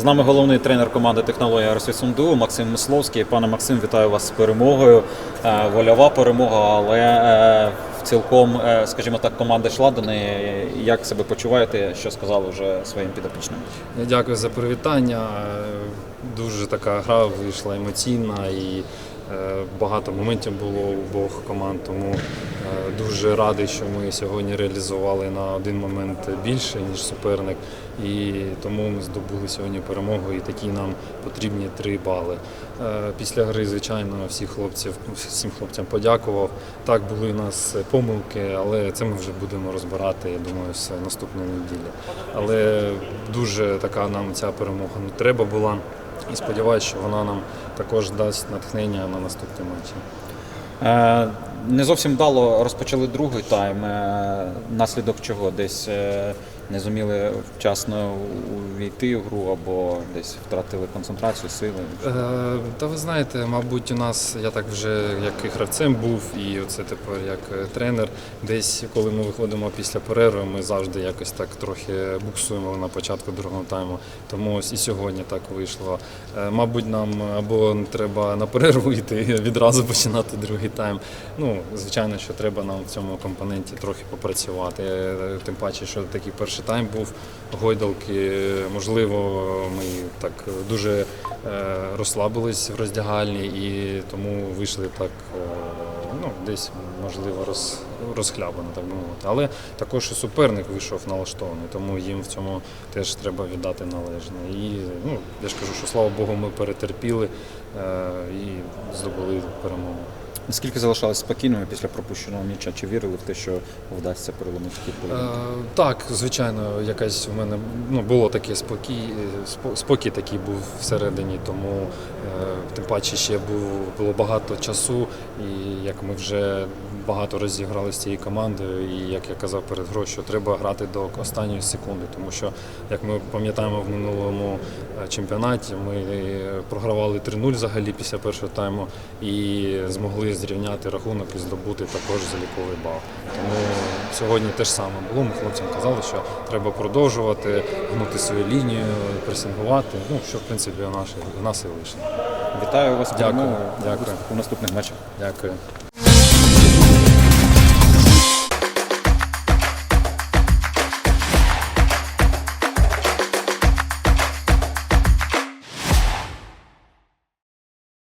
З нами головний тренер команди технологія РСВ Максим Мисловський. Пане Максим, вітаю вас з перемогою. Е, Вольова перемога, але е, цілком, е, скажімо так, команда йшла до неї. Як себе почуваєте? Що сказали вже своїм підопічним? Дякую за привітання. Дуже така гра вийшла емоційна і багато моментів було у обох команд. Тому е, дуже радий, що ми сьогодні реалізували на один момент більше, ніж суперник. І тому ми здобули сьогодні перемогу, і такі нам потрібні три бали. Е, Після гри, звичайно, всіх хлопців, всім хлопцям подякував. Так були у нас помилки, але це ми вже будемо розбирати, я думаю, з наступної неділі. Але дуже така нам ця перемога не треба була. І сподіваюся, що вона нам також дасть натхнення на наступні матчі. Е, Не зовсім вдало розпочали другий тайм. Е, Наслідок чого? Десь е, не зуміли вчасно увійти в гру або десь втратили концентрацію, сили. Е, Та ви знаєте, мабуть, у нас я так вже як і гравцем був, і це тепер як е, тренер. Десь коли ми виходимо після перерви, ми завжди якось так трохи буксуємо на початку другого тайму. Тому ось і сьогодні так вийшло. Е, Мабуть, нам або треба на перерву йти відразу починати другий тайм. Ну, звичайно, що треба нам в цьому компоненті трохи попрацювати. Е, Тим паче, що такий перший тайм був гойдалки. Можливо, ми так дуже е, розслабились в роздягальні і тому вийшли так, е, ну, десь, можливо, роз, розхлябано, так би мовити. Але також і суперник вийшов налаштований, тому їм в цьому теж треба віддати належне. І ну, я ж кажу, що слава Богу, ми перетерпіли е, і здобули перемогу. Наскільки залишалися спокійними після пропущеного м'яча? Чи вірили в те, що вдасться переломити хід Е, так, звичайно, якась в мене ну, було таке спокій, спокій такий був всередині, тому е, тим паче ще було багато часу, і як ми вже багато разів грали з цією командою, і як я казав перед грою, що треба грати до останньої секунди, тому що, як ми пам'ятаємо в минулому е, чемпіонаті, ми е, програвали 3-0 взагалі після першого тайму і змогли зрівняти рахунок і здобути також заліковий бал. Тому сьогодні те ж саме було. Ми хлопцям казали, що треба продовжувати гнути свою лінію, пресингувати. Ну що в принципі у нас, і вийшло. Вітаю вас Дякую, дякую. у наступних матчах. Дякую.